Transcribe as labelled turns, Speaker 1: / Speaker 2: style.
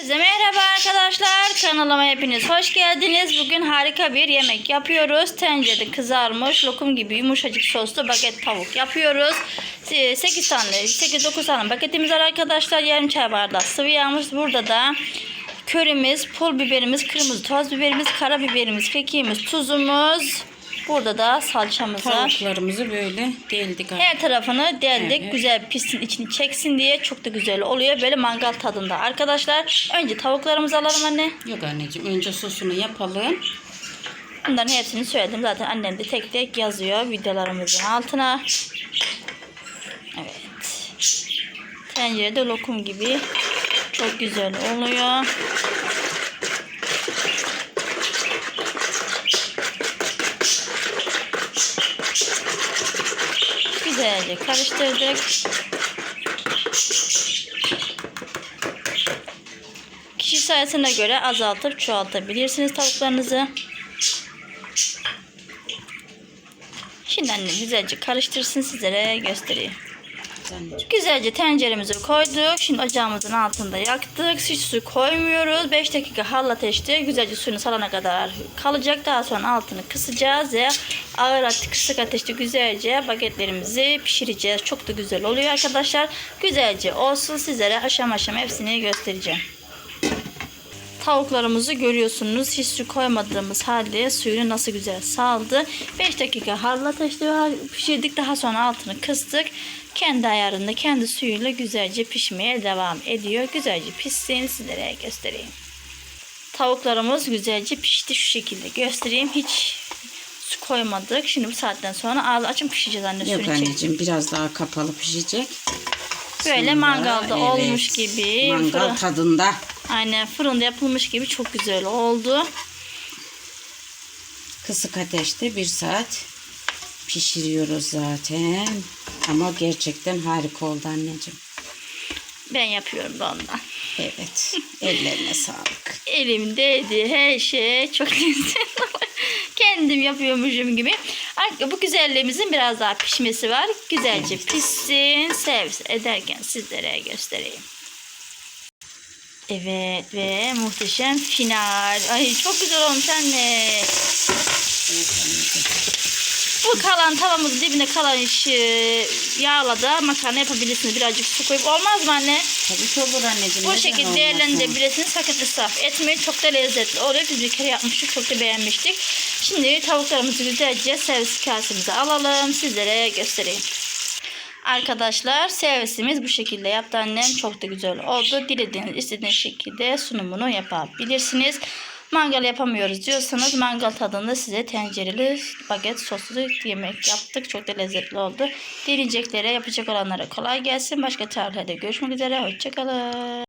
Speaker 1: Herkese merhaba arkadaşlar. Kanalıma hepiniz hoş geldiniz. Bugün harika bir yemek yapıyoruz. Tencerede kızarmış lokum gibi yumuşacık soslu baget tavuk yapıyoruz. 8 tane 8-9 tane paketimiz var arkadaşlar. Yarım çay bardağı sıvı yağımız. Burada da körümüz, pul biberimiz, kırmızı toz biberimiz, karabiberimiz, kekiğimiz, tuzumuz. Burada da salçamız var.
Speaker 2: Tavuklarımızı böyle deldik.
Speaker 1: Her tarafını deldik.
Speaker 2: Evet.
Speaker 1: Güzel pissin içini çeksin diye çok da güzel oluyor. Böyle mangal tadında. Arkadaşlar önce tavuklarımızı alalım anne.
Speaker 2: Yok anneciğim önce sosunu yapalım.
Speaker 1: Bunların hepsini söyledim. Zaten annem de tek tek yazıyor videolarımızın altına. Evet. Tencerede lokum gibi. Çok güzel oluyor. Güzelce karıştırdık. Kişi sayısına göre azaltıp çoğaltabilirsiniz tavuklarınızı. Şimdi annem güzelce karıştırsın sizlere göstereyim.
Speaker 2: Anneciğim.
Speaker 1: Güzelce tenceremizi koyduk. Şimdi ocağımızın altında yaktık. Hiç su koymuyoruz. 5 dakika hal ateşte güzelce suyunu salana kadar kalacak. Daha sonra altını kısacağız ve ağır ateş, kısık ateşte güzelce bagetlerimizi pişireceğiz. Çok da güzel oluyor arkadaşlar. Güzelce olsun sizlere aşama aşama hepsini göstereceğim. Tavuklarımızı görüyorsunuz. Hiç su koymadığımız halde suyunu nasıl güzel saldı. 5 dakika harlı ateşte pişirdik. Daha sonra altını kıstık. Kendi ayarında, kendi suyuyla güzelce pişmeye devam ediyor. Güzelce pişsin sizlere göstereyim. Tavuklarımız güzelce pişti. Şu şekilde göstereyim. Hiç su koymadık. Şimdi bu saatten sonra ağzı açın pişeceğiz anne.
Speaker 2: Yok anneciğim biraz daha kapalı pişecek.
Speaker 1: Böyle
Speaker 2: Sonra,
Speaker 1: mangalda
Speaker 2: evet,
Speaker 1: olmuş gibi.
Speaker 2: Mangal
Speaker 1: fırın-
Speaker 2: tadında.
Speaker 1: Aynen fırında yapılmış gibi çok güzel oldu.
Speaker 2: Kısık ateşte bir saat pişiriyoruz zaten. Ama gerçekten harika oldu anneciğim.
Speaker 1: Ben yapıyorum da ondan.
Speaker 2: Evet. Ellerine sağlık.
Speaker 1: Elimdeydi her şey çok lezzetli. Kendim yapıyormuşum gibi. Ar- Bu güzelliğimizin biraz daha pişmesi var. Güzelce pişsin. Servis ederken sizlere göstereyim. Evet ve muhteşem final. Ay çok güzel olmuş anne. Bu kalan tavamızın dibine kalan işi yağla da makarna yapabilirsiniz. Birazcık su koyup olmaz mı anne?
Speaker 2: Tabii ki olur anneciğim.
Speaker 1: Bu şekilde değerlendirebilirsiniz. Sakın israf etmeyin. Çok da lezzetli oluyor. Biz bir kere yapmıştık. Çok da beğenmiştik. Şimdi tavuklarımızı güzelce servis kasemize alalım. Sizlere göstereyim. Arkadaşlar servisimiz bu şekilde yaptı annem. Çok da güzel oldu. Dilediğiniz istediğiniz şekilde sunumunu yapabilirsiniz. Mangal yapamıyoruz diyorsanız mangal tadında size tencereli baget soslu yemek yaptık. Çok da lezzetli oldu. Deneyeceklere yapacak olanlara kolay gelsin. Başka tarihlerde görüşmek üzere. Hoşçakalın.